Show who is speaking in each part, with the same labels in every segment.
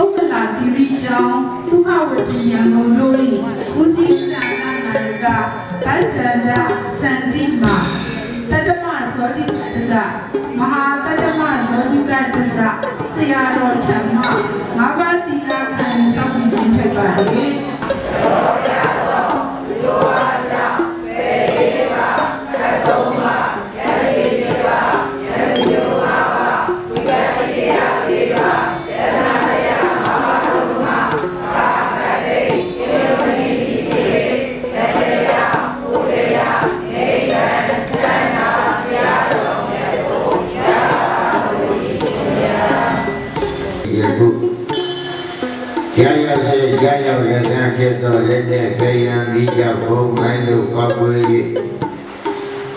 Speaker 1: ဥက္ကလာတိရိကျောင်းဒုက္ခဝတ္တိယံကိုလို့ဤဦးစီးစာနာနာကဗတ္တန္တစန္တိမတတ္တမဇောတိတ္တမဟာတတ္တမဇောတိတ္တဆရာတော်ဓမ္မငါးပါးသီလခံစောင့်ပြီးခြင်းဖြစ်ပါလေ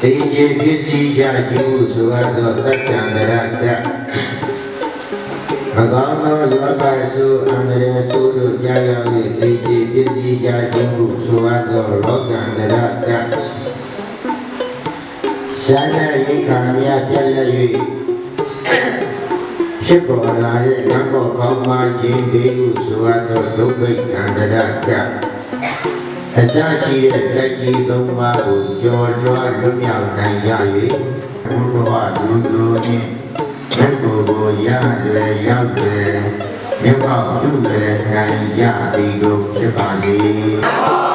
Speaker 2: သိခြင်းဖြစ်စီကြကြည့်ဟုဆိုအပ်သောတတ္တံရတ္တမကောင်းသောလောကစုအန္တရာယ်စုတို့ကြာရောက်၍သိခြင်းဖြစ်စီကြကြည့်ဟုဆိုအပ်သောလောကံရတ္တရှမ်းတဲ့ရိက္ခာများပြည့်လက်၍ဖြစ်ပေါ်လာတဲ့နတ်ဘောကောင်းမှခြင်းဒီဟုဆိုအပ်သောဒုဗ္ဗိကံတရကြ အစရှိတဲ့လက်ကြီးသုံးပါးကိုကြော်လွှားလွတ်မြောက်နိုင်ကြ၍ဘုရားဒုဒုနှင့်ဘက်ကိုယ်ကိုရလွယ်ရောက်လွယ်မြတ်ဘောပြုလွယ်နိုင်ကြသည်ကိုဖြစ်ပါလေ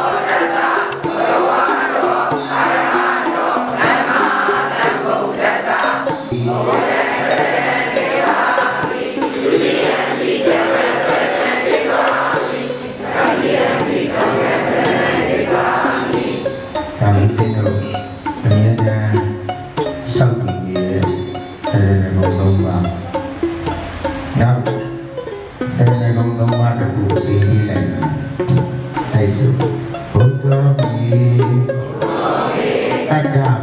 Speaker 2: တ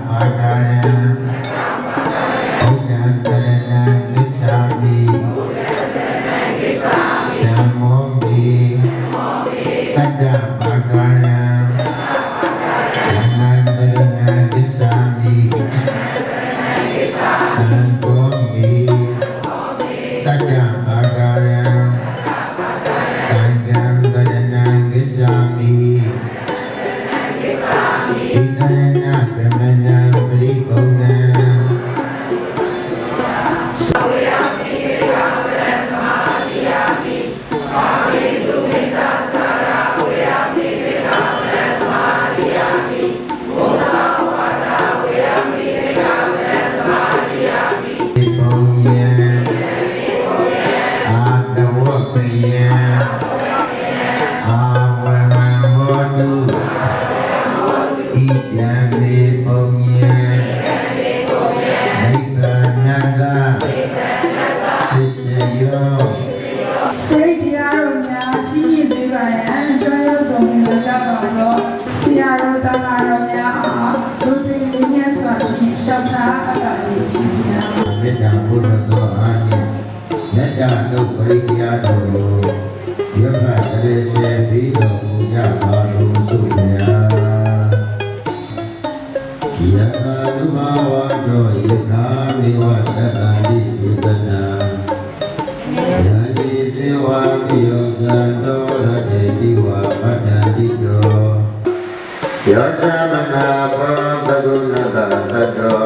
Speaker 2: ဘောပဂုဏတတတ္တော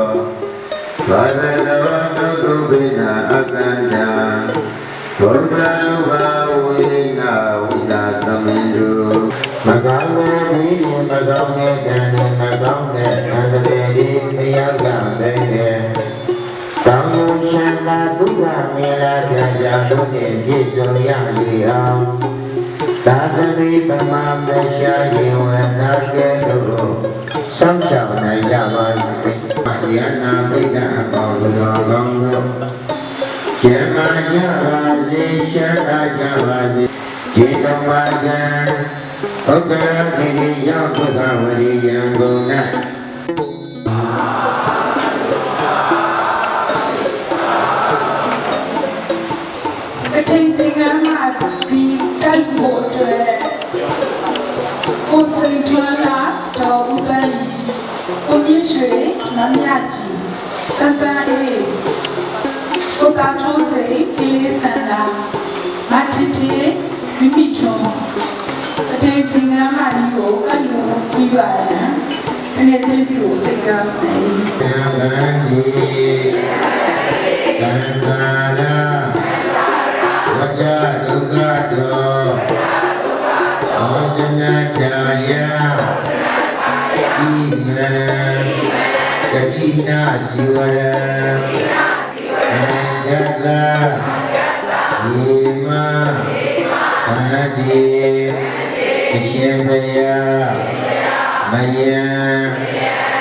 Speaker 2: ဘာဝေနဝတုတုပိနာအကံညာဘုရားလူဘာဝိနာဝိနာသမင်တုမကောင်းတဲ့ဘိနေမကောင်းတဲ့ကံနဲ့မကောင်းတဲ့အန္တရာယ်ဒီမရောက်ကြတဲ့တောင်းလို့ချမ်းသာဒုက္ခမြင်လာကြကြလို့နဲ့ပြည့်စုံရလေအောင်သာသမီပမမရှာရင်ဝနာကဲ့သို့စောင့်ရှောက်နိုင်ကြပါစေ။ယနာပိဒအပေါင်းတော် ကောင်းတို့ကျမ်းမာကြပါစေချမ်းသာကြပါစေကျေတော်မှာကံဥက္ကရာတိရောက်ဘုရားဝရိယံကုန်၌
Speaker 1: ကတိန်သင်္ကန်းမှာဒီတိုက်ဖို့အတွက် Mshe Mamiaji, Kampare, Kopatoze Kilesana, Matite Mimito, Katezinga Maniko, Kanu Vivana, and a temple to Kandana, Vaja Dugato, Avajana Jaya. နံကတိနာဇီဝရံယတ္တဒီမ
Speaker 2: သနာတိအရှင်ဘုရားမယံ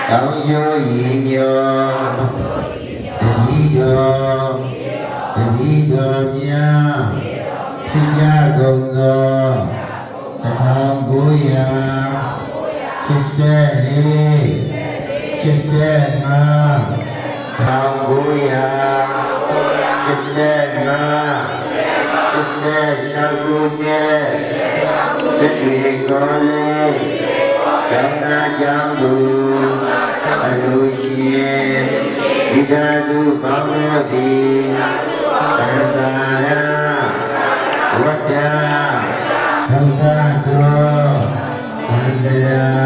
Speaker 2: ကောင်းကျိုးရည်ညောတတိတော်တတိတော်မြတ်ပြညာကုန်သောသံဃာဘုရား 74 75 1975 76 77 78 79 80 အလူရှင်ဒီသာသူဘောင်းရသည်သံဃာရဝတ္တသံဃာတော်ဝ
Speaker 3: န္ဒရာ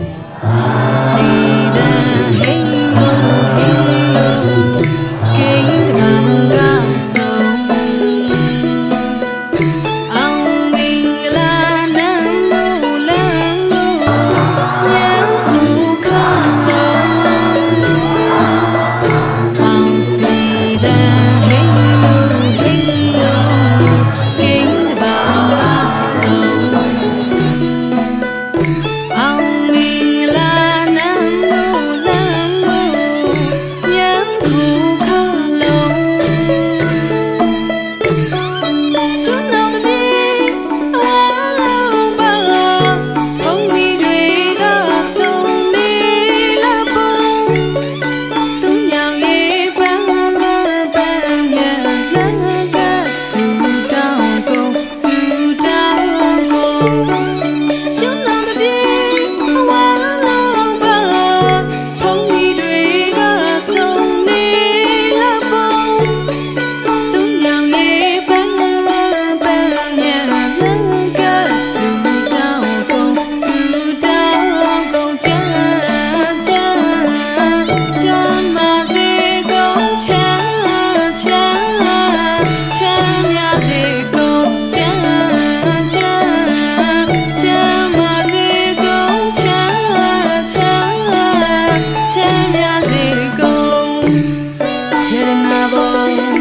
Speaker 3: বাবা।